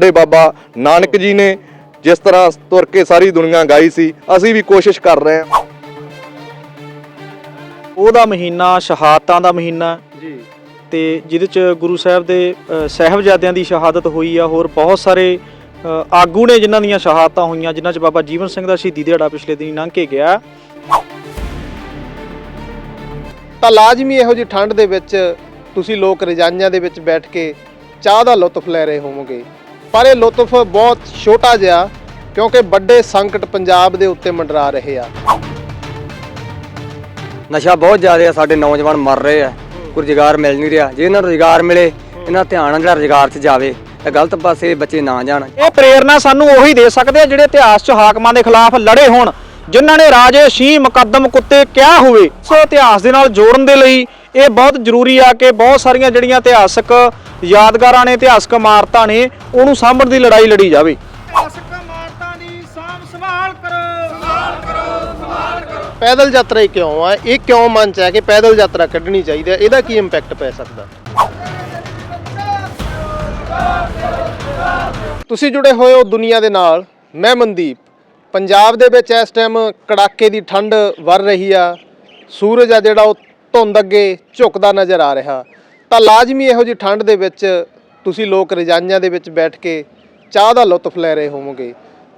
ਸਾਡੇ ਬਾਬਾ ਨਾਨਕ ਜੀ ਨੇ ਜਿਸ ਤਰ੍ਹਾਂ ਤੁਰ ਕੇ ਸਾਰੀ ਦੁਨੀਆ ਗਾਈ ਸੀ ਅਸੀਂ ਵੀ ਕੋਸ਼ਿਸ਼ ਕਰ ਰਹੇ ਹਾਂ। ਉਹਦਾ ਮਹੀਨਾ ਸ਼ਹਾਦਤਾਂ ਦਾ ਮਹੀਨਾ। ਜੀ। ਤੇ ਜਿਹਦੇ ਚ ਗੁਰੂ ਸਾਹਿਬ ਦੇ ਸਾਹਿਬਜ਼ਾਦਿਆਂ ਦੀ ਸ਼ਹਾਦਤ ਹੋਈ ਆ ਹੋਰ ਬਹੁਤ ਸਾਰੇ ਆਗੂ ਨੇ ਜਿਨ੍ਹਾਂ ਦੀਆਂ ਸ਼ਹਾਦਤਾਂ ਹੋਈਆਂ ਜਿਨ੍ਹਾਂ ਚ ਬਾਬਾ ਜੀਵਨ ਸਿੰਘ ਦਾ ਸ਼ਹੀਦੀ ਦਿਹਾੜਾ ਪਿਛਲੇ ਦਿਨੀ ਲੰਘ ਕੇ ਗਿਆ। ਤਾਂ ਲਾਜ਼ਮੀ ਇਹੋ ਜਿਹੀ ਠੰਡ ਦੇ ਵਿੱਚ ਤੁਸੀਂ ਲੋਕ ਰਜਾਈਆਂ ਦੇ ਵਿੱਚ ਬੈਠ ਕੇ ਚਾਹ ਦਾ ਲੁਤਫ ਲੈ ਰਹੇ ਹੋਵੋਗੇ। ਪਰ ਇਹ ਲੁਤਫ ਬਹੁਤ ਛੋਟਾ ਜਿਹਾ ਕਿਉਂਕਿ ਵੱਡੇ ਸੰਕਟ ਪੰਜਾਬ ਦੇ ਉੱਤੇ ਮੰਡਰਾ ਰਹੇ ਆ। ਨਸ਼ਾ ਬਹੁਤ ਜ਼ਿਆਦਾ ਆ ਸਾਡੇ ਨੌਜਵਾਨ ਮਰ ਰਹੇ ਆ। ਕੋਈ ਰੁਜ਼ਗਾਰ ਮਿਲ ਨਹੀਂ ਰਿਹਾ। ਜੇ ਇਹਨਾਂ ਨੂੰ ਰੁਜ਼ਗਾਰ ਮਿਲੇ ਇਹਨਾਂ ਦਾ ਧਿਆਨ ਜਿਹੜਾ ਰੁਜ਼ਗਾਰ 'ਚ ਜਾਵੇ ਤਾਂ ਗਲਤ ਪਾਸੇ ਬੱਚੇ ਨਾ ਜਾਣ। ਇਹ ਪ੍ਰੇਰਣਾ ਸਾਨੂੰ ਉਹੀ ਦੇ ਸਕਦੇ ਆ ਜਿਹੜੇ ਇਤਿਹਾਸ 'ਚ ਹਾਕਮਾਂ ਦੇ ਖਿਲਾਫ ਲੜੇ ਹੋਣ। ਜਿਨ੍ਹਾਂ ਨੇ ਰਾਜੇ ਸ਼ੀ ਮੁਕੱਦਮ ਕੁੱਤੇ ਕਿਹਾ ਹੋਵੇ ਸੋ ਇਤਿਹਾਸ ਦੇ ਨਾਲ ਜੋੜਨ ਦੇ ਲਈ ਇਹ ਬਹੁਤ ਜ਼ਰੂਰੀ ਆ ਕਿ ਬਹੁਤ ਸਾਰੀਆਂ ਜਿਹੜੀਆਂ ਇਤਿਹਾਸਕ ਯਾਦਗਾਰਾਂ ਨੇ ਇਤਿਹਾਸਕ ਇਮਾਰਤਾਂ ਨੇ ਉਹਨੂੰ ਸਾਂਭਣ ਦੀ ਲੜਾਈ ਲੜੀ ਜਾਵੇ। ਪੈਦਲ ਯਾਤਰਾ ਹੀ ਕਿਉਂ ਆ? ਇਹ ਕਿਉਂ ਮਨ ਚ ਹੈ ਕਿ ਪੈਦਲ ਯਾਤਰਾ ਕੱਢਣੀ ਚਾਹੀਦੀ ਹੈ? ਇਹਦਾ ਕੀ ਇੰਪੈਕਟ ਪੈ ਸਕਦਾ? ਤੁਸੀਂ ਜੁੜੇ ਹੋਏ ਹੋ ਦੁਨੀਆ ਦੇ ਨਾਲ। ਮੈਂ ਮਨਦੀਪ। ਪੰਜਾਬ ਦੇ ਵਿੱਚ ਇਸ ਟਾਈਮ ਕੜਾਕੇ ਦੀ ਠੰਡ ਵਰ ਰਹੀ ਆ। ਸੂਰਜ ਆ ਜਿਹੜਾ ਉਹ ਧੁੰਦ ਅੱਗੇ ਝੁਕਦਾ ਨਜ਼ਰ ਆ ਰਿਹਾ। ਤਾਂ ਲਾਜ਼ਮੀ ਇਹੋ ਜਿਹੀ ਠੰਡ ਦੇ ਵਿੱਚ ਤੁਸੀਂ ਲੋਕ ਰਜਾਈਆਂ ਦੇ ਵਿੱਚ ਬੈਠ ਕੇ ਚਾਹ ਦਾ ਲੁਤਫ ਲੈ ਰਹੇ ਹੋਵੋਗੇ।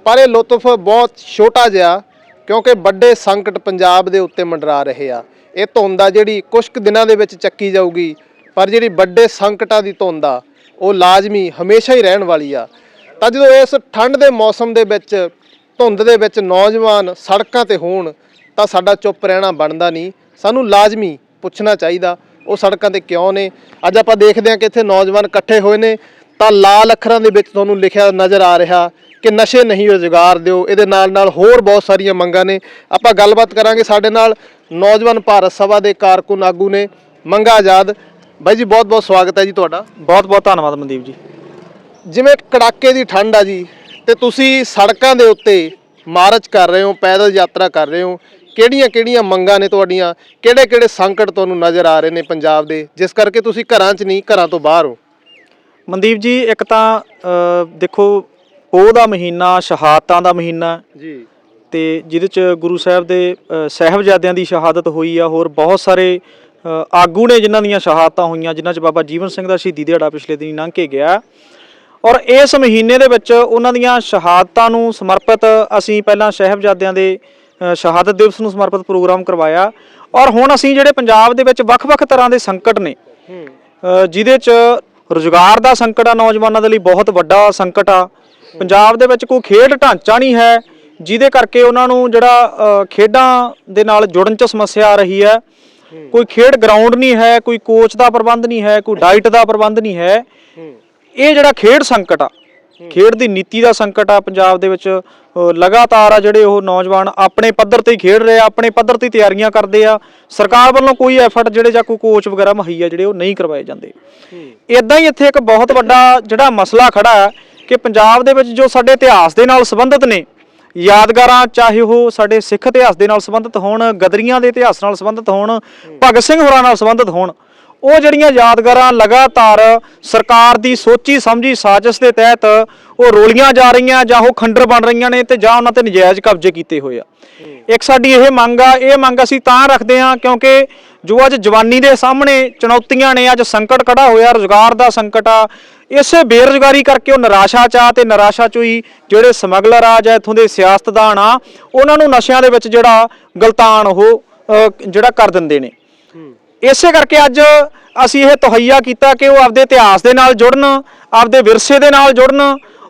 ਪਰ ਇਹ ਲੁਤਫ ਬਹੁਤ ਛੋਟਾ ਜਿਹਾ, ਕਿਉਂਕਿ ਵੱਡੇ ਸੰਕਟ ਪੰਜਾਬ ਦੇ ਉੱਤੇ ਮੰਡਰਾ ਰਹੇ ਆ। ਇਹ ਧੁੰਦ ਆ ਜਿਹੜੀ ਕੁਝ ਕੁ ਦਿਨਾਂ ਦੇ ਵਿੱਚ ਚੱਕੀ ਜਾਊਗੀ, ਪਰ ਜਿਹੜੀ ਵੱਡੇ ਸੰਕਟਾਂ ਦੀ ਧੁੰਦ ਆ, ਉਹ ਲਾਜ਼ਮੀ ਹਮੇਸ਼ਾ ਹੀ ਰਹਿਣ ਵਾਲੀ ਆ। ਤਾਂ ਜਦੋਂ ਇਸ ਠੰਡ ਦੇ ਮੌਸਮ ਦੇ ਵਿੱਚ ਧੁੰਦ ਦੇ ਵਿੱਚ ਨੌਜਵਾਨ ਸੜਕਾਂ ਤੇ ਹੋਣ ਤਾਂ ਸਾਡਾ ਚੁੱਪ ਰਹਿਣਾ ਬਣਦਾ ਨਹੀਂ। ਸਾਨੂੰ ਲਾਜ਼ਮੀ ਪੁੱਛਣਾ ਚਾਹੀਦਾ ਉਹ ਸੜਕਾਂ ਤੇ ਕਿਉਂ ਨੇ? ਅੱਜ ਆਪਾਂ ਦੇਖਦੇ ਹਾਂ ਕਿ ਇੱਥੇ ਨੌਜਵਾਨ ਇਕੱਠੇ ਹੋਏ ਨੇ ਤਾਂ ਲਾਲ ਅੱਖਰਾਂ ਦੇ ਵਿੱਚ ਤੁਹਾਨੂੰ ਲਿਖਿਆ ਨਜ਼ਰ ਆ ਰਿਹਾ ਕਿ ਨਸ਼ੇ ਨਹੀਂ ਰੁਜ਼ਗਾਰ ਦਿਓ ਇਹਦੇ ਨਾਲ ਨਾਲ ਹੋਰ ਬਹੁਤ ਸਾਰੀਆਂ ਮੰਗਾਂ ਨੇ। ਆਪਾਂ ਗੱਲਬਾਤ ਕਰਾਂਗੇ ਸਾਡੇ ਨਾਲ ਨੌਜਵਾਨ ਭਾਰਤ ਸਭਾ ਦੇ ਕਾਰਕੁਨ ਆਗੂ ਨੇ ਮੰਗਾ ਆਜ਼ਾਦ। ਬਾਈ ਜੀ ਬਹੁਤ ਬਹੁਤ ਸਵਾਗਤ ਹੈ ਜੀ ਤੁਹਾਡਾ। ਬਹੁਤ ਬਹੁਤ ਧੰਨਵਾਦ ਮਨਦੀਪ ਜੀ। ਜਿਵੇਂ ਕੜਾਕੇ ਦੀ ਠੰਡ ਆ ਜੀ ਤੇ ਤੁਸੀਂ ਸੜਕਾਂ ਦੇ ਉੱਤੇ ਮਾਰਚ ਕਰ ਰਹੇ ਹੋ ਪੈਦਲ ਯਾਤਰਾ ਕਰ ਰਹੇ ਹੋ। ਕਿਹੜੀਆਂ ਕਿਹੜੀਆਂ ਮੰਗਾਂ ਨੇ ਤੁਹਾਡੀਆਂ? ਕਿਹੜੇ ਕਿਹੜੇ ਸੰਕਟ ਤੁਹਾਨੂੰ ਨਜ਼ਰ ਆ ਰਹੇ ਨੇ ਪੰਜਾਬ ਦੇ? ਜਿਸ ਕਰਕੇ ਤੁਸੀਂ ਘਰਾਂ 'ਚ ਨਹੀਂ ਘਰਾਂ ਤੋਂ ਬਾਹਰ ਹੋ। ਮਨਦੀਪ ਜੀ ਇੱਕ ਤਾਂ ਦੇਖੋ ਪੋਹ ਦਾ ਮਹੀਨਾ ਸ਼ਹਾਦਤਾਂ ਦਾ ਮਹੀਨਾ। ਜੀ। ਤੇ ਜਿਹਦੇ ਚ ਗੁਰੂ ਸਾਹਿਬ ਦੇ ਸਾਹਿਬਜ਼ਾਦਿਆਂ ਦੀ ਸ਼ਹਾਦਤ ਹੋਈ ਆ ਹੋਰ ਬਹੁਤ ਸਾਰੇ ਆਗੂ ਨੇ ਜਿਨ੍ਹਾਂ ਦੀਆਂ ਸ਼ਹਾਦਤਾਂ ਹੋਈਆਂ ਜਿਨ੍ਹਾਂ ਚ ਬਾਬਾ ਜੀਵਨ ਸਿੰਘ ਦਾ ਸ਼ਹੀਦੀ ਦਿਹਾੜਾ ਪਿਛਲੇ ਦਿਨੀ ਲੰਘ ਕੇ ਗਿਆ। ਔਰ ਇਸ ਮਹੀਨੇ ਦੇ ਵਿੱਚ ਉਹਨਾਂ ਦੀਆਂ ਸ਼ਹਾਦਤਾਂ ਨੂੰ ਸਮਰਪਿਤ ਅਸੀਂ ਪਹਿਲਾਂ ਸਾਹਿਬਜ਼ਾਦਿਆਂ ਦੇ ਸ਼ਹਾਦਤ ਦਿਵਸ ਨੂੰ ਸਮਰਪਿਤ ਪ੍ਰੋਗਰਾਮ ਕਰਵਾਇਆ। ਔਰ ਹੁਣ ਅਸੀਂ ਜਿਹੜੇ ਪੰਜਾਬ ਦੇ ਵਿੱਚ ਵੱਖ-ਵੱਖ ਤਰ੍ਹਾਂ ਦੇ ਸੰਕਟ ਨੇ ਜਿਹਦੇ ਚ ਰੁਜ਼ਗਾਰ ਦਾ ਸੰਕਟ ਆ, ਨੌਜਵਾਨਾਂ ਦੇ ਲਈ ਬਹੁਤ ਵੱਡਾ ਸੰਕਟ ਆ। ਪੰਜਾਬ ਦੇ ਵਿੱਚ ਕੋਈ ਖੇਡ ਢਾਂਚਾ ਨਹੀਂ ਹੈ, ਜਿਹਦੇ ਕਰਕੇ ਉਹਨਾਂ ਨੂੰ ਜਿਹੜਾ ਖੇਡਾਂ ਦੇ ਨਾਲ ਜੁੜਨ ਚ ਸਮੱਸਿਆ ਆ ਰਹੀ ਹੈ। ਕੋਈ ਖੇਡ ਗਰਾਊਂਡ ਨਹੀਂ ਹੈ, ਕੋਈ ਕੋਚ ਦਾ ਪ੍ਰਬੰਧ ਨਹੀਂ ਹੈ, ਕੋਈ ਡਾਈਟ ਦਾ ਪ੍ਰਬੰਧ ਨਹੀਂ ਹੈ। ਇਹ ਜਿਹੜਾ ਖੇਡ ਸੰਕਟ ਆ ਖੇਡ ਦੀ ਨੀਤੀ ਦਾ ਸੰਕਟ ਆ ਪੰਜਾਬ ਦੇ ਵਿੱਚ ਲਗਾਤਾਰ ਆ ਜਿਹੜੇ ਉਹ ਨੌਜਵਾਨ ਆਪਣੇ ਪੱਧਰ ਤੇ ਹੀ ਖੇਡ ਰਹੇ ਆ ਆਪਣੇ ਪੱਧਰ ਤੇ ਤਿਆਰੀਆਂ ਕਰਦੇ ਆ। ਸਰਕਾਰ ਵੱਲੋਂ ਕੋਈ ਐਫਰਟ ਜਿਹੜੇ ਜਾਂ ਕੋਈ ਕੋਚ ਵਗੈਰਾ ਮੁਹੱਈਆ ਜਿਹੜੇ ਉਹ ਨਹੀਂ ਕਰਵਾਏ ਜਾਂਦੇ। ਇਦਾਂ ਹੀ ਇੱਥੇ ਇੱਕ ਬਹੁਤ ਵੱਡਾ ਜਿਹੜਾ ਮਸਲਾ ਖੜਾ ਹੈ ਕਿ ਪੰਜਾਬ ਦੇ ਵਿੱਚ ਜੋ ਸਾਡੇ ਇਤਿਹਾਸ ਦੇ ਨਾਲ ਸੰਬੰਧਿਤ ਨੇ ਯਾਦਗਾਰਾਂ ਚਾਹੇ ਉਹ ਸਾਡੇ ਸਿੱਖ ਇਤਿਹਾਸ ਦੇ ਨਾਲ ਸੰਬੰਧਿਤ ਹੋਣ ਗਦਰੀਆਂ ਦੇ ਇਤਿਹਾਸ ਨਾਲ ਸੰਬੰਧਿਤ ਹੋਣ ਭਗਤ ਸਿੰਘ ਹੋਰਾਂ ਨਾਲ ਸੰਬੰਧਿਤ ਹੋਣ ਉਹ ਜਿਹੜੀਆਂ ਯਾਦਗਾਰਾਂ ਲਗਾਤਾਰ ਸਰਕਾਰ ਦੀ ਸੋਚੀ ਸਮਝੀ ਸਾਜ਼ਿਸ਼ ਦੇ ਤਹਿਤ ਉਹ ਰੋਲੀਆਂ ਜਾ ਰਹੀਆਂ ਜਾਂ ਉਹ ਖੰਡਰ ਬਣ ਰਹੀਆਂ ਨੇ ਤੇ ਜਾਂ ਉਹਨਾਂ ਤੇ ਨਜਾਇਜ਼ ਕਬਜ਼ੇ ਕੀਤੇ ਹੋਏ ਆ। ਇੱਕ ਸਾਡੀ ਇਹ ਮੰਗ ਆ ਇਹ ਮੰਗ ਅਸੀਂ ਤਾਂ ਰੱਖਦੇ ਹਾਂ ਕਿਉਂਕਿ ਜੋ ਅੱਜ ਜਵਾਨੀ ਦੇ ਸਾਹਮਣੇ ਚੁਣੌਤੀਆਂ ਨੇ ਅੱਜ ਸੰਕਟ ਖੜਾ ਹੋਇਆ ਰੋਜ਼ਗਾਰ ਦਾ ਸੰਕਟ ਆ ਇਸੇ ਬੇਰੁਜ਼ਗਾਰੀ ਕਰਕੇ ਉਹ ਨਿਰਾਸ਼ਾ ਚ ਆ ਤੇ ਨਿਰਾਸ਼ਾ ਚੋਂ ਹੀ ਜਿਹੜੇ ਸਮਗਲਰ ਆ ਜਾਂ ਇੱਥੋਂ ਦੇ ਸਿਆਸਤਦਾਨ ਆ ਉਹਨਾਂ ਨੂੰ ਨਸ਼ਿਆਂ ਦੇ ਵਿੱਚ ਜਿਹੜਾ ਗਲਤਾਨ ਉਹ ਜਿਹੜਾ ਕਰ ਦਿੰਦੇ ਨੇ। ਇਸੇ ਕਰਕੇ ਅੱਜ ਅਸੀਂ ਇਹ ਤਹਈਆ ਕੀਤਾ ਕਿ ਉਹ ਆਪਦੇ ਇਤਿਹਾਸ ਦੇ ਨਾਲ ਜੁੜਨ, ਆਪਦੇ ਵਿਰਸੇ ਦੇ ਨਾਲ ਜੁੜਨ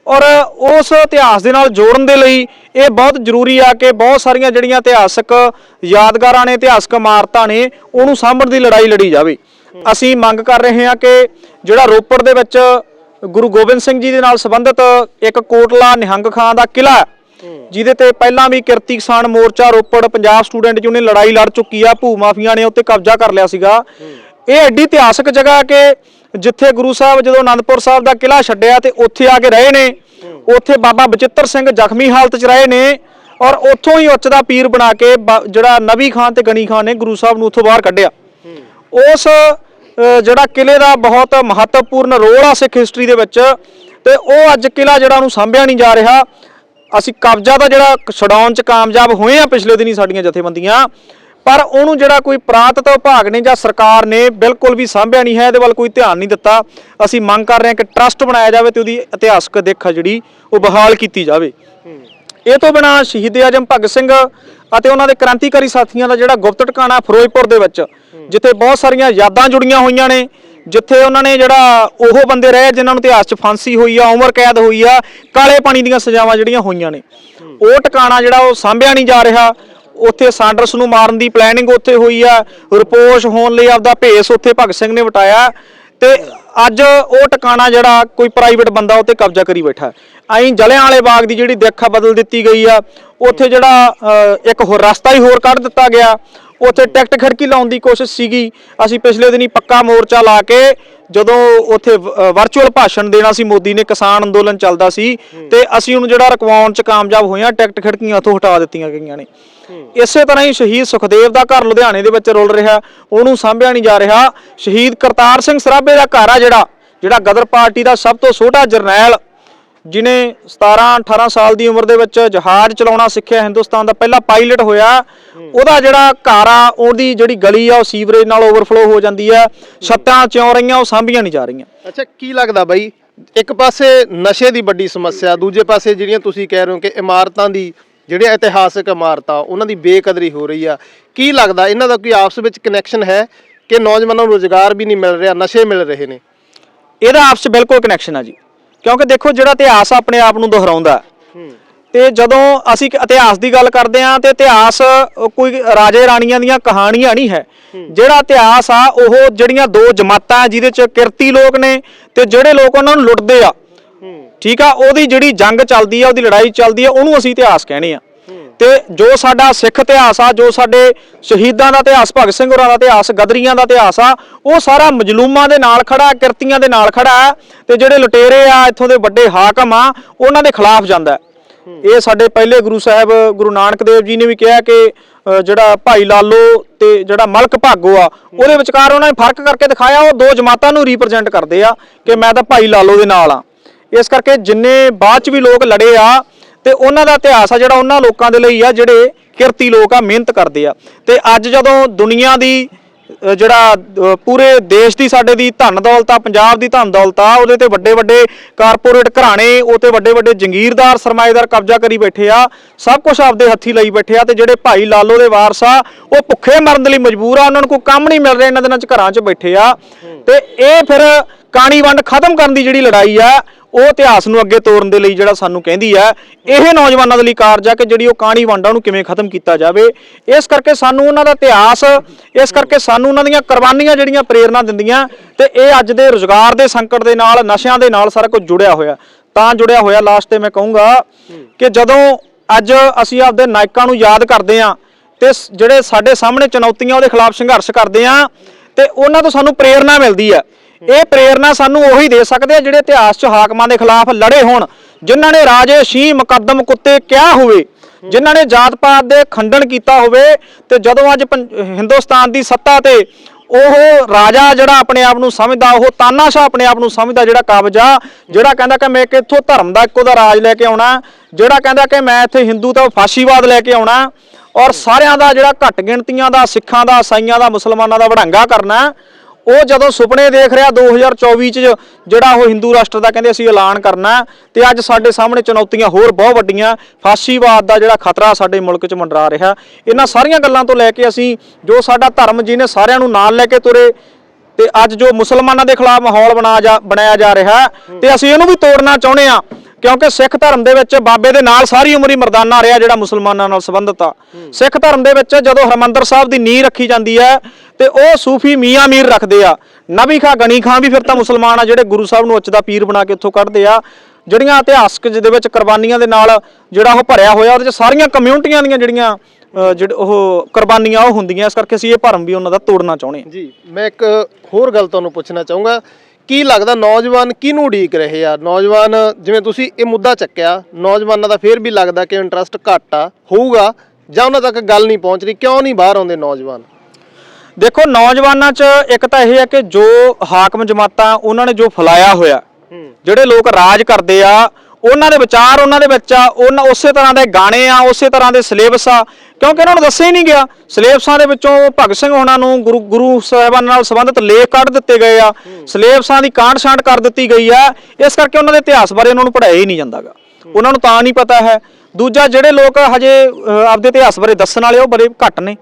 ਔਰ ਉਸ ਇਤਿਹਾਸ ਦੇ ਨਾਲ ਜੋੜਨ ਦੇ ਲਈ ਇਹ ਬਹੁਤ ਜ਼ਰੂਰੀ ਆ ਕਿ ਬਹੁਤ ਸਾਰੀਆਂ ਜਿਹੜੀਆਂ ਇਤਿਹਾਸਕ ਯਾਦਗਾਰਾਂ ਨੇ, ਇਤਿਹਾਸਕ ਇਮਾਰਤਾਂ ਨੇ, ਉਹਨੂੰ ਸਾਂਭਣ ਦੀ ਲੜਾਈ ਲੜੀ ਜਾਵੇ। ਅਸੀਂ ਮੰਗ ਕਰ ਰਹੇ ਹਾਂ ਕਿ ਜਿਹੜਾ ਰੋਪੜ ਦੇ ਵਿੱਚ ਗੁਰੂ ਗੋਬਿੰਦ ਸਿੰਘ ਜੀ ਦੇ ਨਾਲ ਸੰਬੰਧਿਤ ਇੱਕ ਕੋਟਲਾ ਨਿਹੰਗ ਖਾਂ ਦਾ ਕਿਲਾ ਜਿਹਦੇ ਤੇ ਪਹਿਲਾਂ ਵੀ ਕਿਰਤੀ ਕਿਸਾਨ ਮੋਰਚਾ, ਰੋਪੜ ਪੰਜਾਬ ਸਟੂਡੈਂਟ ਯੂਨੀਅਨ ਲੜਾਈ ਲੜ ਚੁੱਕੀ ਆ, ਭੂ ਮਾਫੀਆ ਨੇ ਉੱਤੇ ਕਬਜ਼ਾ ਕਰ ਲਿਆ ਸੀਗਾ। ਇਹ ਐਡੀ ਇਤਿਹਾਸਕ ਜਗ੍ਹਾ ਕਿ ਜਿੱਥੇ ਗੁਰੂ ਸਾਹਿਬ ਜਦੋਂ ਅਨੰਦਪੁਰ ਸਾਹਿਬ ਦਾ ਕਿਲਾ ਛੱਡਿਆ ਤੇ ਉੱਥੇ ਆ ਕੇ ਰਹੇ ਨੇ, ਉੱਥੇ ਬਾਬਾ ਬਚਿੱਤਰ ਸਿੰਘ ਜ਼ਖਮੀ ਹਾਲਤ 'ਚ ਰਹੇ ਨੇ ਔਰ ਉੱਥੋਂ ਹੀ ਉੱਚ ਦਾ ਪੀਰ ਬਣਾ ਕੇ ਬਾ- ਜਿਹੜਾ ਨਬੀ ਖਾਨ ਤੇ ਗਨੀ ਖਾਨ ਨੇ ਗੁਰੂ ਸਾਹਿਬ ਨੂੰ ਉੱਥੋਂ ਬਾਹਰ ਕੱਢਿਆ। ਉਸ ਜਿਹੜਾ ਕਿਲੇ ਦਾ ਬਹੁਤ ਮਹੱਤਵਪੂਰਨ ਰੋਲ ਆ ਸਿੱਖ ਹਿਸਟਰੀ ਦੇ ਵਿੱਚ ਤੇ ਉਹ ਅੱਜ ਕਿਲਾ ਜਿਹੜਾ ਉਹਨੂੰ ਸਾਂਭਿਆ ਨਹੀਂ ਜਾ ਰਿਹਾ। ਅਸੀਂ ਕਬਜ਼ਾ ਦਾ ਜਿਹੜਾ ਛਡਾਉਣ ਚ ਕਾਮਯਾਬ ਹੋਏ ਆ ਪਿਛਲੇ ਦਿਨੀ ਸਾਡੀਆਂ ਜਥੇਬੰਦੀਆਂ, ਪਰ ਉਹਨੂੰ ਜਿਹੜਾ ਕੋਈ ਪ੍ਰਾਂਤਤ ਵਿਭਾਗ ਨੇ ਜਾਂ ਸਰਕਾਰ ਨੇ ਬਿਲਕੁਲ ਵੀ ਸਾਂਭਿਆ ਨਹੀਂ ਹੈ, ਇਹਦੇ ਵੱਲ ਕੋਈ ਧਿਆਨ ਨਹੀਂ ਦਿੱਤਾ। ਅਸੀਂ ਮੰਗ ਕਰ ਰਹੇ ਹਾਂ ਕਿ ਟਰਸਟ ਬਣਾਇਆ ਜਾਵੇ ਤੇ ਉਹਦੀ ਇਤਿਹਾਸਕ ਦੇਖ ਜਿਹੜੀ ਉਹ ਬਹਾਲ ਕੀਤੀ ਜਾਵੇ। ਇਹ ਤੋਂ ਬਿਨਾ ਸ਼ਹੀਦ ਆਜਮ ਭਗਤ ਸਿੰਘ ਅਤੇ ਉਹਨਾਂ ਦੇ ਕ੍ਰਾਂਤੀਕਾਰੀ ਸਾਥੀਆਂ ਦਾ ਜਿਹੜਾ ਗੁਪਤ ਟਿਕਾਣਾ ਫਿਰੋਜ਼ਪੁਰ ਦੇ ਵਿੱਚ, ਜਿੱਥੇ ਬਹੁਤ ਸਾਰੀਆਂ ਯਾਦਾਂ ਜੁੜੀਆਂ ਹੋਈਆਂ ਨੇ ਜਿੱਥੇ ਉਹਨਾਂ ਨੇ ਜਿਹੜਾ ਉਹ ਬੰਦੇ ਰਹੇ ਜਿਨ੍ਹਾਂ ਨੂੰ ਇਤਿਹਾਸ 'ਚ ਫਾਂਸੀ ਹੋਈ ਆ, ਉਮਰ ਕੈਦ ਹੋਈ ਆ, ਕਾਲੇ ਪਾਣੀ ਦੀਆਂ ਸਜ਼ਾਵਾਂ ਜਿਹੜੀਆਂ ਹੋਈਆਂ ਨੇ। ਉਹ ਟਿਕਾਣਾ ਜਿਹੜਾ ਉਹ ਸਾਂਭਿਆ ਨਹੀਂ ਜਾ ਰਿਹਾ। ਉੱਥੇ ਸਾਂਡਰਸ ਨੂੰ ਮਾਰਨ ਦੀ ਪਲੈਨਿੰਗ ਉੱਥੇ ਹੋਈ ਆ। ਰਿਪੋਰਟ ਹੋਣ ਲਈ ਆਪਦਾ ਭੇਸ ਉੱਥੇ ਭਗਤ ਸਿੰਘ ਨੇ ਵਟਾਇਆ। ਤੇ ਅੱਜ ਉਹ ਟਿਕਾਣਾ ਜਿਹੜਾ ਕੋਈ ਪ੍ਰਾਈਵੇਟ ਬੰਦਾ ਉੱਤੇ ਕਬਜ਼ਾ ਕਰੀ ਬੈਠਾ। ਐਂ ਜਲਿਆਂ ਵਾਲੇ ਬਾਗ ਦੀ ਜਿਹੜੀ ਦਿੱਖ ਬਦਲ ਦਿੱਤੀ ਗਈ ਆ। ਉੱਥੇ ਜਿਹੜਾ ਇੱਕ ਹੋਰ ਰਸਤਾ ਹੀ ਹੋਰ ਕੱਢ ਦਿੱਤਾ ਗਿਆ। ਉੱਥੇ ਟਿਕਟ ਖਿੜਕੀ ਲਾਉਣ ਦੀ ਕੋਸ਼ਿਸ਼ ਸੀਗੀ। ਅਸੀਂ ਪਿਛਲੇ ਦਿਨੀ ਪੱਕਾ ਮੋਰਚਾ ਲਾ ਕੇ ਜਦੋਂ ਉੱਥੇ ਵਰਚੁਅਲ ਭਾਸ਼ਣ ਦੇਣਾ ਸੀ ਮੋਦੀ ਨੇ ਕਿਸਾਨ ਅੰਦੋਲਨ ਚੱਲਦਾ ਸੀ ਤੇ ਅਸੀਂ ਉਹਨੂੰ ਜਿਹੜਾ ਰਕਵਾਉਣ ਚ ਕਾਮਯਾਬ ਹੋਏ ਆ ਟਿਕਟ ਖਿੜਕੀਆਂ ਉੱਥੋਂ ਹਟਾ ਦਿੱਤੀਆਂ ਗਈਆਂ ਨੇ। ਇਸੇ ਤਰ੍ਹਾਂ ਹੀ ਸ਼ਹੀਦ ਸੁਖਦੇਵ ਦਾ ਘਰ ਲੁਧਿਆਣੇ ਦੇ ਵਿੱਚ ਰੁਲ ਰਿਹਾ ਉਹਨੂੰ ਸਾਂਭਿਆ ਨਹੀਂ ਜਾ ਰਿਹਾ। ਸ਼ਹੀਦ ਕਰਤਾਰ ਸਿੰਘ ਸਰਾਭੇ ਦਾ ਘਰ ਆ ਜਿਹੜਾ ਜਿਹੜਾ ਗਦਰ ਪਾਰਟੀ ਦਾ ਸਭ ਤੋਂ ਛੋਟਾ ਜਰਨੈਲ ਜਿਨੇ 17 18 ਸਾਲ ਦੀ ਉਮਰ ਦੇ ਵਿੱਚ ਜਹਾਜ਼ ਚਲਾਉਣਾ ਸਿੱਖਿਆ ਹਿੰਦੁਸਤਾਨ ਦਾ ਪਹਿਲਾ ਪਾਇਲਟ ਹੋਇਆ ਉਹਦਾ ਜਿਹੜਾ ਘਰ ਆ ਉਹਦੀ ਜਿਹੜੀ ਗਲੀ ਆ ਉਹ ਸੀਵਰੇਜ ਨਾਲ ਓਵਰਫਲੋ ਹੋ ਜਾਂਦੀ ਆ। ਛੱਤਾਂ ਚਿਉ ਰਹੀਆਂ ਉਹ ਸਾਂਭੀਆਂ ਨਹੀਂ ਜਾ ਰਹੀਆਂ। ਅੱਛਾ ਕੀ ਲੱਗਦਾ ਬਾਈ? ਇੱਕ ਪਾਸੇ ਨਸ਼ੇ ਦੀ ਵੱਡੀ ਸਮੱਸਿਆ ਦੂਜੇ ਪਾਸੇ ਜਿਹੜੀਆਂ ਤੁਸੀਂ ਕਹਿ ਰਹੇ ਹੋ ਕਿ ਇਮਾਰਤਾਂ ਦੀ ਜਿਹੜੀਆਂ ਇਤਿਹਾਸਕ ਇਮਾਰਤਾਂ ਉਹਨਾਂ ਦੀ ਬੇਕਦਰੀ ਹੋ ਰਹੀ ਆ। ਕੀ ਲੱਗਦਾ ਇਹਨਾਂ ਦਾ ਕੋਈ ਆਪਸ ਵਿੱਚ ਕਨੈਕਸ਼ਨ ਹੈ ਕਿ ਨੌਜਵਾਨਾਂ ਨੂੰ ਰੋਜ਼ਗਾਰ ਵੀ ਨਹੀਂ ਮਿਲ ਰਿਹਾ ਨਸ਼ੇ ਮਿਲ ਰਹੇ ਨੇ? ਇਹਦਾ ਆਪਸ 'ਚ ਬਿਲਕੁਲ ਕਨੈਕਸ਼ਨ ਆ ਜੀ। ਕਿਉਂਕਿ ਦੇਖੋ ਜਿਹੜਾ ਇਤਿਹਾਸ ਆਪਣੇ ਆਪ ਨੂੰ ਦੁਹਰਾਉਂਦਾ ਹੈ। ਤੇ ਜਦੋਂ ਅਸੀਂ ਕ- ਇਤਿਹਾਸ ਦੀ ਗੱਲ ਕਰਦੇ ਆਂ ਤੇ ਇਤਿਹਾਸ ਕੋਈ ਰਾਜੇ ਰਾਣੀਆਂ ਦੀਆਂ ਕਹਾਣੀਆਂ ਨਹੀਂ ਹੈ। ਜਿਹੜਾ ਇਤਿਹਾਸ ਆ ਉਹ ਜਿਹੜੀਆਂ ਦੋ ਜਮਾਤਾਂ ਜਿਹਦੇ ਚ ਕਿਰਤੀ ਲੋਕ ਨੇ ਤੇ ਜਿਹੜੇ ਲੋਕ ਉਹਨਾਂ ਨੂੰ ਲੁੱਟਦੇ ਆ। ਠੀਕ ਆ ਉਹਦੀ ਜਿਹੜੀ ਜੰਗ ਚੱਲਦੀ ਆ ਉਹਦੀ ਲੜਾਈ ਚੱਲਦੀ ਆ ਉਹਨੂੰ ਅਸੀਂ ਇਤਿਹਾਸ ਕਹਿੰਦੇ ਆ। ਤੇ ਜੋ ਸਾਡਾ ਸਿੱਖ ਇਤਿਹਾਸ ਆ, ਜੋ ਸਾਡੇ ਸ਼ਹੀਦਾਂ ਦਾ ਇਤਿਹਾਸ, ਭਗਤ ਸਿੰਘ ਹੋਰਾਂ ਦਾ ਇਤਿਹਾਸ, ਗਦਰੀਆਂ ਦਾ ਇਤਿਹਾਸ ਆ, ਉਹ ਸਾਰਾ ਮਜਲੂਮਾਂ ਦੇ ਨਾਲ ਖੜਾ ਕਿਰਤੀਆਂ ਦੇ ਨਾਲ ਖੜਾ ਹੈ ਤੇ ਜਿਹੜੇ ਲੁਟੇਰੇ ਆ, ਇੱਥੋਂ ਦੇ ਵੱਡੇ ਹਾਕਮ ਆ, ਉਹਨਾਂ ਦੇ ਖਿਲਾਫ ਜਾਂਦਾ ਇਹ ਸਾਡੇ ਪਹਿਲੇ ਗੁਰੂ ਸਾਹਿਬ, ਗੁਰੂ ਨਾਨਕ ਦੇਵ ਜੀ ਨੇ ਵੀ ਕਿਹਾ ਕਿ ਜਿਹੜਾ ਭਾਈ ਲਾਲੋ ਤੇ ਜਿਹੜਾ ਮਲਕ ਭਾਗੋ ਆ, ਉਹਦੇ ਵਿਚਕਾਰ ਉਹਨਾਂ ਨੇ ਫ਼ਰਕ ਕਰਕੇ ਦਿਖਾਇਆ, ਉਹ ਦੋ ਜਮਾਤਾਂ ਨੂੰ ਰਿਪਰੈਜ਼ੈਂਟ ਕਰਦੇ ਆ ਕਿ ਮੈਂ ਤਾਂ ਭਾਈ ਲਾਲੋ ਦੇ ਨਾਲ ਆ। ਇਸ ਕਰਕੇ ਜਿੰਨੇ ਬਾਅਦ ਚ ਵੀ ਲੋਕ ਲੜੇ ਆ ਤੇ ਉਹਨਾਂ ਦਾ ਇਤਿਹਾਸ ਆ ਜਿਹੜਾ ਉਹਨਾਂ ਲੋਕਾਂ ਦੇ ਲਈ ਆ, ਜਿਹੜੇ ਕਿਰਤੀ ਲੋਕ ਆ, ਮਿਹਨਤ ਕਰਦੇ ਆ। ਤੇ ਅੱਜ ਜਦੋਂ ਦੁਨੀਆ ਦੀ ਜਿਹੜਾ ਪੂਰੇ ਦੇਸ਼ ਦੀ ਸਾਡੇ ਦੀ ਧਨ ਦੌਲਤ ਆ ਪੰਜਾਬ ਦੀ ਧਨ ਦੌਲਤ ਆ ਉਹਦੇ ਤੇ ਵੱਡੇ ਵੱਡੇ ਕਾਰਪੋਰੇਟ ਘਰਾਣੇ, ਉਹ ਤੇ ਵੱਡੇ ਵੱਡੇ ਜ਼ੰਗੀਰਦਾਰ, ਸਰਮਾਏਦਾਰ ਕਬਜ਼ਾ ਕਰੀ ਬੈਠੇ ਆ, ਸਭ ਕੁਝ ਆਪਦੇ ਹੱਥੀ ਲਈ ਬੈਠੇ ਆ ਤੇ ਜਿਹੜੇ ਭਾਈ ਲਾਲੋ ਦੇ ਵਾਰਸ ਆ, ਉਹ ਭੁੱਖੇ ਮਰਨ ਦੇ ਲਈ ਮਜਬੂਰ ਆ, ਉਹਨਾਂ ਨੂੰ ਕੋਈ ਕੰਮ ਨਹੀਂ ਮਿਲ ਰਿਹਾ ਇਹਨਾਂ ਦਿਨਾਂ 'ਚ ਘਰਾਂ 'ਚ ਬੈਠੇ ਆ। ਤੇ ਇਹ ਫਿਰ ਕਾਣੀ ਵੰਡ ਖਤਮ ਕਰਨ ਦੀ ਜਿਹੜੀ ਲੜਾਈ ਆ ਉਹ ਇਤਿਹਾਸ ਨੂੰ ਅੱਗੇ ਤੋਰਨ ਦੇ ਲਈ ਜਿਹੜਾ ਸਾਨੂੰ ਕਹਿੰਦੀ ਹੈ ਇਹ ਨੌਜਵਾਨਾਂ ਦੇ ਲਈ ਕਾਰਜ ਆ ਕਿ ਜਿਹੜੀ ਉਹ ਕਾਣੀ ਵੰਡਾਂ ਨੂੰ ਕਿਵੇਂ ਖਤਮ ਕੀਤਾ ਜਾਵੇ। ਇਸ ਕਰਕੇ ਸਾਨੂੰ ਉਹਨਾਂ ਦਾ ਇਤਿਹਾਸ, ਇਸ ਕਰਕੇ ਸਾਨੂੰ ਉਹਨਾਂ ਦੀਆਂ ਕੁਰਬਾਨੀਆਂ ਜਿਹੜੀਆਂ ਪ੍ਰੇਰਣਾ ਦਿੰਦੀਆਂ ਤੇ ਇਹ ਅੱਜ ਦੇ ਰੋਜ਼ਗਾਰ ਦੇ ਸੰਕਟ ਦੇ ਨਾਲ, ਨਸ਼ਿਆਂ ਦੇ ਨਾਲ ਸਾਰਾ ਕੁਝ ਜੁੜਿਆ ਹੋਇਆ। ਤਾਂ ਜੁੜਿਆ ਹੋਇਆ ਲਾਸਟ ਤੇ ਮੈਂ ਕਹੂੰਗਾ ਕਿ ਜਦੋਂ ਅੱਜ ਅਸੀਂ ਆਪਦੇ ਨਾਇਕਾਂ ਨੂੰ ਯਾਦ ਕਰਦੇ ਆ ਤੇ ਜਿਹੜੇ ਸਾਡੇ ਸਾਹਮਣੇ ਚੁਣੌਤੀਆਂ ਉਹਦੇ ਖਿਲਾਫ ਸੰਘਰਸ਼ ਕਰਦੇ ਆ ਤੇ ਉਹਨਾਂ ਤੋਂ ਸਾਨੂੰ ਪ੍ਰੇਰਣਾ ਮਿਲਦੀ ਆ। ਇਹ ਪ੍ਰੇਰਣਾ ਸਾਨੂੰ ਉਹੀ ਦੇ ਸਕਦੇ ਆ ਜਿਹੜੇ ਇਤਿਹਾਸ 'ਚ ਹਾਕਮਾਂ ਦੇ ਖਿਲਾਫ ਲੜੇ ਹੋਣ, ਜਿਨ੍ਹਾਂ ਨੇ ਰਾਜੇ ਸ਼ੀ ਮੁਕੱਦਮ ਕੁੱਤੇ ਕਿਹਾ ਹੋਵੇ, ਜਿਨ੍ਹਾਂ ਨੇ ਜਾਤ ਪਾਤ ਦੇ ਖੰਡਨ ਕੀਤਾ ਹੋਵੇ ਤੇ ਜਦੋਂ ਅੱਜ ਪੰ- ਹਿੰਦੁਸਤਾਨ ਦੀ ਸੱਤਾ ਤੇ ਉਹ ਰਾਜਾ ਜਿਹੜਾ ਆਪਣੇ ਆਪ ਨੂੰ ਸਮਝਦਾ, ਉਹ ਤਾਨਾਸ਼ਾਹ ਆਪਣੇ ਆਪ ਨੂੰ ਸਮਝਦਾ ਜਿਹੜਾ ਕਬਜ਼ਾ ਜਿਹੜਾ ਕਹਿੰਦਾ ਕਿ ਮੈਂ ਕਿੱਥੋਂ ਧਰਮ ਦਾ ਇੱਕੋ ਦਾ ਰਾਜ ਲੈ ਕੇ ਆਉਣਾ, ਜਿਹੜਾ ਕਹਿੰਦਾ ਕਿ ਮੈਂ ਇੱਥੇ ਹਿੰਦੂ ਤਾਂ ਫਾਸ਼ੀਵਾਦ ਲੈ ਕੇ ਆਉਣਾ ਔਰ ਸਾਰਿਆਂ ਦਾ ਜਿਹੜਾ ਘੱਟ ਗਿਣਤੀਆਂ ਦਾ, ਸਿੱਖਾਂ ਦਾ, ਈਸਾਈਆਂ ਦਾ, ਮੁਸਲਮਾਨਾਂ ਦਾ ਵੜਾਂਗਾ ਕਰਨਾ ਉਹ ਜਦੋਂ ਸੁਪਨੇ ਦੇਖ ਰਿਹਾ 2024 ਚ ਜਿਹੜਾ ਉਹ ਹਿੰਦੂ ਰਾਸ਼ਟਰ ਦਾ ਕਹਿੰਦੇ ਅਸੀਂ ਐਲਾਨ ਕਰਨਾ ਤੇ ਅੱਜ ਸਾਡੇ ਸਾਹਮਣੇ ਚੁਣੌਤੀਆਂ ਹੋਰ ਬਹੁਤ ਵੱਡੀਆਂ ਫਾਸ਼ੀਵਾਦ ਦਾ ਜਿਹੜਾ ਖਤਰਾ ਸਾਡੇ ਮੁਲਕ 'ਚ ਮੰਡਰਾ ਰਿਹਾ ਇਹਨਾਂ ਸਾਰੀਆਂ ਗੱਲਾਂ ਤੋਂ ਲੈ ਕੇ ਅਸੀਂ ਜੋ ਸਾਡਾ ਧਰਮ ਜਿਹਨੇ ਸਾਰਿਆਂ ਨੂੰ ਨਾਲ ਲੈ ਕੇ ਤੁਰੇ ਤੇ ਅੱਜ ਜੋ ਮੁਸਲਮਾਨਾਂ ਦੇ ਖਿਲਾਫ ਮਾਹੌਲ ਬਣਾ ਜਾ ਬਣਾਇਆ ਜਾ ਰਿਹਾ ਤੇ ਅਸੀਂ ਇਹਨੂੰ ਵੀ ਤੋੜਨਾ ਚਾਹੁੰਦੇ ਆ ਕਿਉਂਕਿ ਸਿੱਖ ਧਰਮ ਦੇ ਵਿੱਚ ਬਾਬੇ ਦੇ ਨਾਲ ਸਾਰੀ ਉਮਰ ਹੀ ਮਰਦਾਨਾ ਰਿਹਾ ਜਿਹੜਾ ਮੁਸਲਮਾਨਾਂ ਨਾਲ ਸੰਬੰਧਿਤ ਆ। ਸਿੱਖ ਧਰਮ ਦੇ ਵਿੱਚ ਜਦੋਂ ਹਰਮੰਦਰ ਸਾਹਿਬ ਦੀ ਨੀਂਹ ਰੱਖੀ ਜਾਂਦੀ ਹੈ ਤੇ ਉਹ ਸੂਫੀ ਮੀਆਂ ਮੀਰ ਰੱਖਦੇ ਆ। ਨਬੀ ਖਾਂ ਗਨੀ ਖਾਂ ਵੀ ਫਿਰ ਤਾਂ ਮੁਸਲਮਾਨ ਆ ਜਿਹੜੇ ਗੁਰੂ ਸਾਹਿਬ ਨੂੰ ਉੱਚ ਦਾ ਪੀਰ ਬਣਾ ਕੇ ਉੱਥੋਂ ਕੱਢਦੇ ਆ। ਜਿਹੜੀਆਂ ਇਤਿਹਾਸਕ ਜਿਹਦੇ ਵਿੱਚ ਕੁਰਬਾਨੀਆਂ ਦੇ ਨਾਲ ਜਿਹੜਾ ਉਹ ਭਰਿਆ ਹੋਇਆ ਉਹਦੇ ਚ ਸਾਰੀਆਂ ਕਮਿਊਨਿਟੀਆਂ ਦੀਆਂ ਜਿਹੜੀਆਂ ਅ, ਜਿਹੜੇ ਉਹ ਕੁਰਬਾਨੀਆਂ ਉਹ ਹੁੰਦੀਆਂ ਇਸ ਕਰਕੇ ਅਸੀਂ ਇਹ ਭਰਮ ਵੀ ਉਹਨਾਂ ਦਾ ਤੋੜਨਾ ਚਾਹੁੰਦੇ ਹਾਂ। ਜੀ ਮੈਂ ਇੱਕ ਹੋਰ ਗੱਲ ਤੁਹਾਨੂੰ ਪੁੱਛਣਾ ਚਾਹੂੰਗਾ। ਕੀ ਲੱਗਦਾ ਨੌਜਵਾਨ ਕਿਹਨੂੰ ਉਡੀਕ ਰਹੇ ਆ? ਨੌਜਵਾਨ ਜਿਵੇਂ ਤੁਸੀਂ ਇਹ ਮੁੱਦਾ ਚੱਕਿਆ ਨੌਜਵਾਨਾਂ ਦਾ ਫੇਰ ਵੀ ਲੱਗਦਾ ਕਿ ਇੰਟਰਸਟ ਘੱਟ ਆ ਹੋਊਗਾ ਜਾਂ ਉਹਨਾਂ ਤੱਕ ਗੱਲ ਨਹੀਂ ਪਹੁੰਚ ਰਹੀ ਕਿਉਂ ਨਹੀਂ ਬਾਹਰ ਆਉਂਦੇ ਨੌਜਵਾਨ? ਦੇਖੋ ਨੌਜਵਾਨਾਂ 'ਚ ਇੱਕ ਤਾਂ ਇਹ ਹੈ ਕਿ ਜੋ ਹਾਕਮ ਜਮਾਤਾਂ ਉਹਨਾਂ ਨੇ ਜੋ ਫਲਾਇਆ ਹੋਇਆ ਜਿਹੜੇ ਲੋਕ ਰਾਜ ਕਰਦੇ ਆ ਉਹਨਾਂ ਦੇ ਵਿਚਾਰ ਉਹਨਾਂ ਦੇ ਵਿੱਚ ਆ ਉਹਨਾਂ ਉਸੇ ਤਰ੍ਹਾਂ ਦੇ ਗਾਣੇ ਆ ਉਸੇ ਤਰ੍ਹਾਂ ਦੇ ਸਿਲੇਬਸ ਆ ਕਿਉਂਕਿ ਇਹਨਾਂ ਨੂੰ ਦੱਸਿਆ ਹੀ ਨਹੀਂ ਗਿਆ। ਸਿਲੇਬਸਾਂ ਦੇ ਵਿੱਚੋਂ ਭਗਤ ਸਿੰਘ ਹੋਣਾ ਨੂੰ ਗੁਰੂ ਗੁਰੂ ਸਾਹਿਬਾਨ ਨਾਲ ਸੰਬੰਧਿਤ ਲੇਖ ਕੱਢ ਦਿੱਤੇ ਗਏ ਆ। ਸਿਲੇਬਸਾਂ ਦੀ ਕਾਂਟ ਛਾਂਟ ਕਰ ਦਿੱਤੀ ਗਈ ਆ। ਇਸ ਕਰਕੇ ਉਹਨਾਂ ਦੇ ਇਤਿਹਾਸ ਬਾਰੇ ਉਹਨਾਂ ਨੂੰ ਪੜ੍ਹਾਇਆ ਹੀ ਨਹੀਂ ਜਾਂਦਾਗਾ। ਉਹਨਾਂ ਨੂੰ ਤਾਂ ਨਹੀਂ ਪਤਾ ਹੈ। ਦੂਜਾ ਜਿਹੜੇ ਲੋਕ ਹਜੇ ਆਪਦੇ ਇਤਿਹਾਸ ਬਾਰੇ ਦੱਸਣ ਵਾਲੇ ਉਹ ਬੜੇ ਘੱਟ ਨੇ।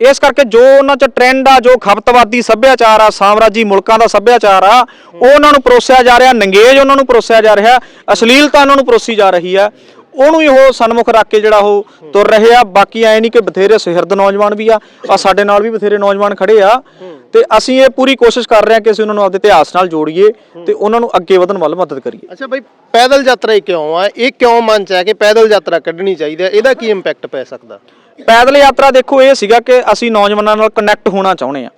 ਇਸ ਕਰਕੇ ਜੋ ਉਹਨਾਂ 'ਚ ਟ੍ਰੈਂਡ ਆ, ਜੋ ਖਪਤਵਾਦੀ ਸੱਭਿਆਚਾਰ ਆ, ਸਾਮਰਾਜੀ ਮੁਲਕਾਂ ਦਾ ਸੱਭਿਆਚਾਰ ਆ ਉਹ ਉਹਨਾਂ ਨੂੰ ਪਰੋਸਿਆ ਜਾ ਰਿਹਾ, ਨੰਗੇਜ ਉਹਨਾਂ ਨੂੰ ਪਰੋਸਿਆ ਜਾ ਰਿਹਾ, ਅਸ਼ਲੀਲਤਾ ਉਹਨਾਂ ਨੂੰ ਪਰੋਸੀ ਜਾ ਰਹੀ ਆ। ਉਹਨੂੰ ਹੀ ਉਹ ਸਨਮੁਖ ਰੱਖ ਕੇ ਜਿਹੜਾ ਉਹ ਤੁਰ ਰਹੇ ਆ। ਬਾਕੀ ਐ ਨਹੀਂ ਕਿ ਬਥੇਰੇ ਸਿਹਰਦ ਨੌਜਵਾਨ ਵੀ ਆ ਆ ਸਾਡੇ ਨਾਲ ਵੀ ਬਥੇਰੇ ਨੌਜਵਾਨ ਖੜੇ ਆ। ਤੇ ਅਸੀਂ ਇਹ ਪੂਰੀ ਕੋਸ਼ਿਸ਼ ਕਰ ਰਹੇ ਹਾਂ ਕਿ ਅਸੀਂ ਉਹਨਾਂ ਨੂੰ ਆਪਣੇ ਇਤਿਹਾਸ ਨਾਲ ਜੋੜੀਏ ਤੇ ਉਹਨਾਂ ਨੂੰ ਅੱਗੇ ਵਧਣ ਵੱਲ ਮਦਦ ਕਰੀਏ। ਅੱਛਾ ਬਈ, ਪੈਦਲ ਯਾਤਰਾ ਹੀ ਕਿਉਂ ਆ? ਇਹ ਕਿਉਂ ਮਨ ਚ ਹੈ ਕਿ ਪੈਦਲ ਯਾਤਰਾ ਕੱਢਣੀ ਚਾਹੀਦੀ ਹੈ? ਇਹਦਾ ਕੀ ਇੰਪੈਕਟ ਪੈ ਸਕਦਾ? ਪੈਦਲ ਯਾਤਰਾ ਦੇਖੋ ਇਹ ਸੀਗਾ ਕਿ ਅਸੀਂ ਨੌਜਵਾਨਾਂ ਨਾਲ ਕਨੈਕਟ ਹੋਣਾ ਚਾਹੁੰਦੇ ਆ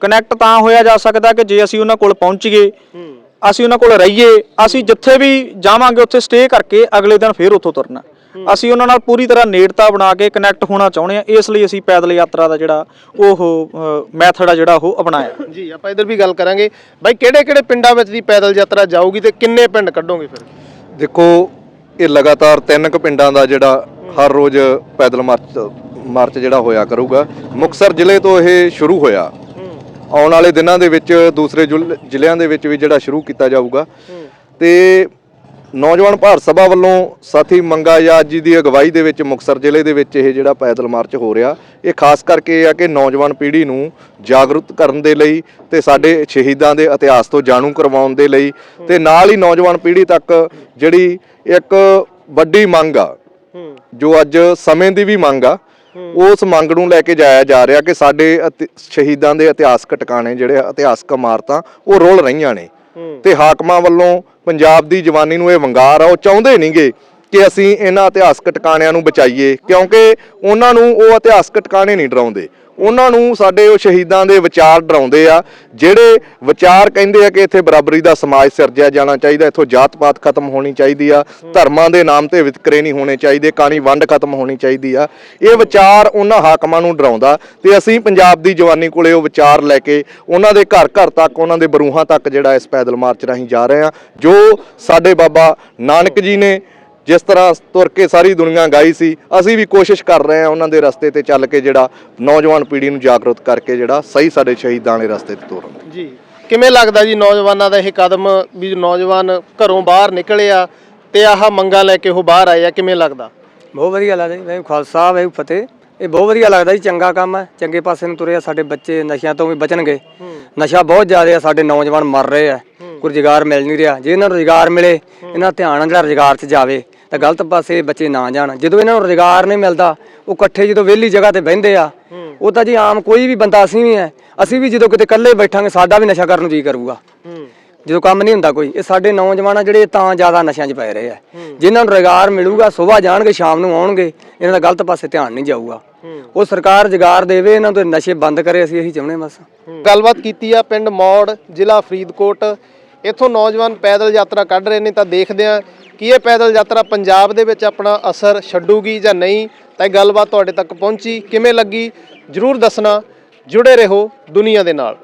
ਕਨੈਕਟ ਤਾਂ ਹੋਇਆ ਜਾ ਸਕਦਾ ਕਿ ਜੇ ਅਸੀਂ ਉਹਨਾਂ ਕੋਲ ਪਹੁੰਚੀਏ ਅਸੀਂ ਉਹਨਾਂ ਕੋਲ ਰਹੀਏ ਅਸੀਂ ਜਿੱਥੇ ਵੀ ਜਾਵਾਂਗੇ ਉੱਥੇ ਸਟੇ ਕਰਕੇ ਅਗਲੇ ਦਿਨ ਫੇਰ ਉੱਥੋਂ ਤੁਰਨਾ। ਅਸੀਂ ਉਹਨਾਂ ਨਾਲ ਪੂਰੀ ਤਰ੍ਹਾਂ ਨੇੜਤਾ ਬਣਾ ਕੇ ਕਨੈਕਟ ਹੋਣਾ ਚਾਹੁੰਦੇ ਆ ਇਸ ਲਈ ਅਸੀਂ ਪੈਦਲ ਯਾਤਰਾ ਦਾ ਜਿਹੜਾ ਉਹ ਮੈਥਡ ਆ ਜਿਹੜਾ ਉਹ ਅਪਣਾਇਆ। ਜੀ ਆਪਾਂ ਇਧਰ ਵੀ ਗੱਲ ਕਰਾਂਗੇ। ਬਾਈ ਕਿਹੜੇ ਕਿਹੜੇ ਪਿੰਡਾਂ ਵਿੱਚ ਦੀ ਪੈਦਲ ਯਾਤਰਾ ਜਾਊਗੀ ਤੇ ਕਿੰਨੇ ਪਿੰਡ ਕੱਢੋਗੇ ਫਿਰ? ਦੇਖੋ ਇਹ ਲਗਾਤਾਰ ਤਿੰਨ ਕੁ ਪਿੰਡਾਂ ਦਾ ਜਿਹੜਾ ਹਰ ਰੋਜ਼ ਪੈਦਲ ਮਾਰਚ ਮਾਰਚ ਜਿਹੜਾ ਹੋਇਆ ਕਰੂਗਾ। ਮੁਕਸਰ ਜ਼ਿਲ੍ਹੇ ਤੋਂ ਇਹ ਸ਼ੁਰੂ ਹੋਇਆ। ਆਉਣ ਵਾਲੇ ਦਿਨਾਂ ਦੇ ਵਿੱਚ ਦੂਸਰੇ ਜੁਲ, ਜ਼ਿਲ੍ਹਿਆਂ ਦੇ ਵਿੱਚ ਵੀ ਜਿਹੜਾ ਸ਼ੁਰੂ ਕੀਤਾ ਜਾਊਗਾ। ਤੇ ਨੌਜਵਾਨ ਭਾਰਤ ਸਭਾ ਵੱਲੋਂ ਸਾਥੀ ਮੰਗਾ ਯਾਦ ਜੀ ਦੀ ਅਗਵਾਈ ਦੇ ਵਿੱਚ ਮੁਕਸਰ ਜ਼ਿਲ੍ਹੇ ਦੇ ਵਿੱਚ ਇਹ ਜਿਹੜਾ ਪੈਦਲ ਮਾਰਚ ਹੋ ਰਿਹਾ, ਇਹ ਖਾਸ ਕਰਕੇ ਇਹ ਆ ਕਿ ਨੌਜਵਾਨ ਪੀੜ੍ਹੀ ਨੂੰ ਜਾਗਰੂਕ ਕਰਨ ਦੇ ਲਈ ਤੇ ਸਾਡੇ ਸ਼ਹੀਦਾਂ ਦੇ ਇਤਿਹਾਸ ਤੋਂ ਜਾਣੂ ਕਰਵਾਉਣ ਦੇ ਲਈ ਤੇ ਨਾਲ ਹੀ ਨੌਜਵਾਨ ਪੀੜ੍ਹੀ ਤੱਕ ਜਿਹੜੀ ਇੱਕ ਵੱਡੀ ਮੰਗ ਆ। ਜੋ ਅੱਜ ਸਮੇਂ ਦੀ ਵੀ ਮੰਗ ਆ। ਉਸ ਮੰਗ ਨੂੰ ਲੈ ਕੇ ਜਾਇਆ ਜਾ ਰਿਹਾ ਕਿ ਸਾਡੇ ਸ਼ਹੀਦਾਂ ਦੇ ਇਤਿਹਾਸਕ ਟਿਕਾਣੇ ਜਿਹੜੇ ਇਤਿਹਾਸਕ ਇਮਾਰਤਾਂ ਉਹ ਰੋਲ ਰਹੀਆਂ ਨੇ। ਤੇ ਹਾਕਮਾਂ ਵੱਲੋਂ ਪੰਜਾਬ ਦੀ ਜਵਾਨੀ ਨੂੰ ਇਹ ਵੰਗਾਰ ਆ ਉਹ ਚਾਹੁੰਦੇ ਨਹੀਂਗੇ ਕਿ ਅਸੀਂ ਇਹਨਾਂ ਇਤਿਹਾਸਕ ਟਿਕਾਣਿਆਂ ਨੂੰ ਬਚਾਈਏ। ਕਿਉਂਕਿ ਉਹਨਾਂ ਨੂੰ ਉਹ ਇਤਿਹਾਸਕ ਟਿਕਾਣੇ ਨਹੀਂ ਡਰਾਉਂਦੇ। ਉਹਨਾਂ ਨੂੰ ਸਾਡੇ ਉਹ ਸ਼ਹੀਦਾਂ ਦੇ ਵਿਚਾਰ ਡਰਾਉਂਦੇ ਆ, ਜਿਹੜੇ ਵਿਚਾਰ ਕਹਿੰਦੇ ਆ ਕਿ ਇੱਥੇ ਬਰਾਬਰੀ ਦਾ ਸਮਾਜ ਸਿਰਜਿਆ ਜਾਣਾ ਚਾਹੀਦਾ, ਇੱਥੋਂ ਜਾਤ-ਪਾਤ ਖਤਮ ਹੋਣੀ ਚਾਹੀਦੀ ਆ, ਧਰਮਾਂ ਦੇ ਨਾਮ ਤੇ ਵਿਤਕਰੇ ਨਹੀਂ ਹੋਣੇ ਚਾਹੀਦੇ, ਕਾਣੀ ਵੰਡ ਖਤਮ ਹੋਣੀ ਚਾਹੀਦੀ ਆ। ਇਹ ਵਿਚਾਰ ਉਹਨਾਂ ਹਾਕਮਾਂ ਨੂੰ ਡਰਾਉਂਦਾ ਤੇ ਅਸੀਂ ਪੰਜਾਬ ਦੀ ਜਵਾਨੀ ਕੋਲੇ ਉਹ ਵਿਚਾਰ ਲੈ ਕੇ ਉਹਨਾਂ ਦੇ ਘਰ ਘਰ ਤੱਕ, ਉਹਨਾਂ ਦੇ ਬਰੂਹਾਂ ਤੱਕ ਜਿਹੜਾ ਇਸ ਪੈਦਲ ਮਾਰਚ ਰਾਹੀਂ ਜਾ ਰਹੇ ਆ। ਜੋ ਸਾਡੇ ਬਾਬਾ ਨਾਨਕ ਜੀ ਨੇ ਜਿਸ ਤਰ੍ਹਾਂ ਤੁਰ ਕੇ ਸਾਰੀ ਦੁਨੀਆ ਗਾਈ ਸੀ ਅਸੀਂ ਵੀ ਕੋਸ਼ਿਸ਼ ਕਰ ਰਹੇ ਹਾਂ ਉਹਨਾਂ ਦੇ ਰਸਤੇ ਤੇ ਚੱਲ ਕੇ ਜਿਹੜਾ ਨੌਜਵਾਨ ਪੀੜ੍ਹੀ ਨੂੰ ਜਾਗਰੂਕ ਕਰਕੇ ਜਿਹੜਾ ਸਹੀ ਸਾਡੇ ਸ਼ਹੀਦਾਂ ਵਾਲੇ ਰਸਤੇ ਤੇ ਤੋਰਨ। ਜੀ ਕਿਵੇਂ ਲੱਗਦਾ ਜੀ ਨੌਜਵਾਨਾਂ ਦਾ ਇਹ ਕਦਮ ਵੀ ਨੌਜਵਾਨ ਘਰੋਂ ਬਾਹਰ ਨਿਕਲੇ ਆ ਤੇ ਆਹ ਮੰਗਾਂ ਲੈ ਕੇ ਉਹ ਬਾਹਰ ਆਏ ਆ ਕਿਵੇਂ ਲੱਗਦਾ? ਬਹੁਤ ਵਧੀਆ ਲੱਗਦਾ ਜੀ ਵੈਗੂ ਖਾਲਸਾ ਵੈਗੂ ਫਤਿਹ। ਇਹ ਬਹੁਤ ਵਧੀਆ ਲੱਗਦਾ ਜੀ ਚੰਗਾ ਕੰਮ ਹੈ ਚੰਗੇ ਪਾਸੇ ਨੂੰ ਤੁਰੇ ਆ ਸਾਡੇ ਬੱਚੇ ਨਸ਼ਿਆਂ ਤੋਂ ਵੀ ਬਚਣਗੇ ਨਸ਼ਾ ਬਹੁਤ ਜ਼ਿਆਦਾ ਆ ਸਾਡੇ ਨੌਜਵਾਨ ਮਰ ਰਹੇ ਆ ਕੋਈ ਰੁਜ਼ਗਾਰ ਮਿਲ ਨਹੀਂ ਰਿਹਾ। ਜੇ ਇਹਨਾਂ ਨੂੰ ਰੁਜ਼ਗਾਰ ਮਿਲੇ ਇਹਨਾਂ ਦਾ ਧਿਆਨ ਜਿਹੜਾ ਰੁਜ਼ਗਾਰ 'ਚ ਜਾਵੇ ਤਾਂ ਗਲਤ ਪਾਸੇ ਬੱਚੇ ਨਾ ਜਾਣ। ਜਦੋਂ ਇਹਨਾਂ ਨੂੰ ਰੁਜ਼ਗਾਰ ਨਹੀਂ ਮਿਲਦਾ ਉਹ ਇਕੱਠੇ ਜਦੋਂ ਵਿਹਲੀ ਜਗ੍ਹਾ ਤੇ ਬਹਿੰਦੇ ਆ ਉਹ ਤਾਂ ਜੀ ਆਮ ਕੋਈ ਵੀ ਬੰਦਾ ਅਸੀਂ ਵੀ ਹੈ ਅਸੀਂ ਵੀ ਜਦੋਂ ਕਿਤੇ ਇਕੱਲੇ ਬੈਠਾਂਗੇ ਸਾਡਾ ਵੀ ਨਸ਼ਾ ਕਰਨ ਨੂੰ ਜੀ ਕਰੂਗਾ। ਜਦੋਂ ਕੰਮ ਨਹੀਂ ਹੁੰਦਾ ਕੋਈ ਇਹ ਸਾਡੇ ਨੌਜਵਾਨ ਆ ਜਿਹੜੇ ਤਾਂ ਜ਼ਿਆਦਾ ਨਸ਼ਿਆਂ 'ਚ ਪੈ ਰਹੇ ਆ। ਜਿਨ੍ਹਾਂ ਨੂੰ ਰੁਜ਼ਗਾਰ ਮਿਲੂਗਾ ਸਵੇਰ ਜਾਣਗੇ ਸ਼ਾਮ ਨੂੰ ਆਉਣਗੇ ਇਹਨਾਂ ਦਾ ਗਲਤ ਪਾਸੇ ਧਿਆਨ ਨਹੀਂ ਜਾਊਗਾ। ਉਹ ਸਰਕਾਰ ਰੁਜ਼ਗਾਰ ਦੇਵੇ ਇਹਨਾਂ ਤੋਂ ਨਸ਼ੇ ਬੰਦ ਕਰੇ ਅਸੀਂ ਇਹੀ ਚਾਹੁੰਦੇ ਬਸ। ਗੱਲਬਾਤ ਕੀਤੀ ਆ ਪਿੰਡ ਮੌੜ ਜ਼ਿਲ੍ਹਾ ਫਰੀਦਕੋਟ। ਇੱਥੋਂ ਨੌਜਵਾਨ ਪੈਦਲ ਯਾਤਰਾ ਕੱਢ ਰਹੇ ਨੇ ਤਾਂ ਦੇਖਦੇ ਆ ਕਿ ਇਹ ਪੈਦਲ ਯਾਤਰਾ ਪੰਜਾਬ ਦੇ ਵਿੱਚ ਆਪਣਾ ਅਸਰ ਛੱਡੂਗੀ ਜਾਂ ਨਹੀਂ। ਤਾਂ ਇਹ ਗੱਲਬਾਤ ਤੁਹਾਡੇ ਤੱਕ ਪਹੁੰਚੀ। ਕਿਵੇਂ ਲੱਗੀ? ਜਰੂਰ ਦੱਸਣਾ। ਜੁੜੇ ਰਹੋ ਦੁਨੀਆ ਦੇ ਨਾਲ।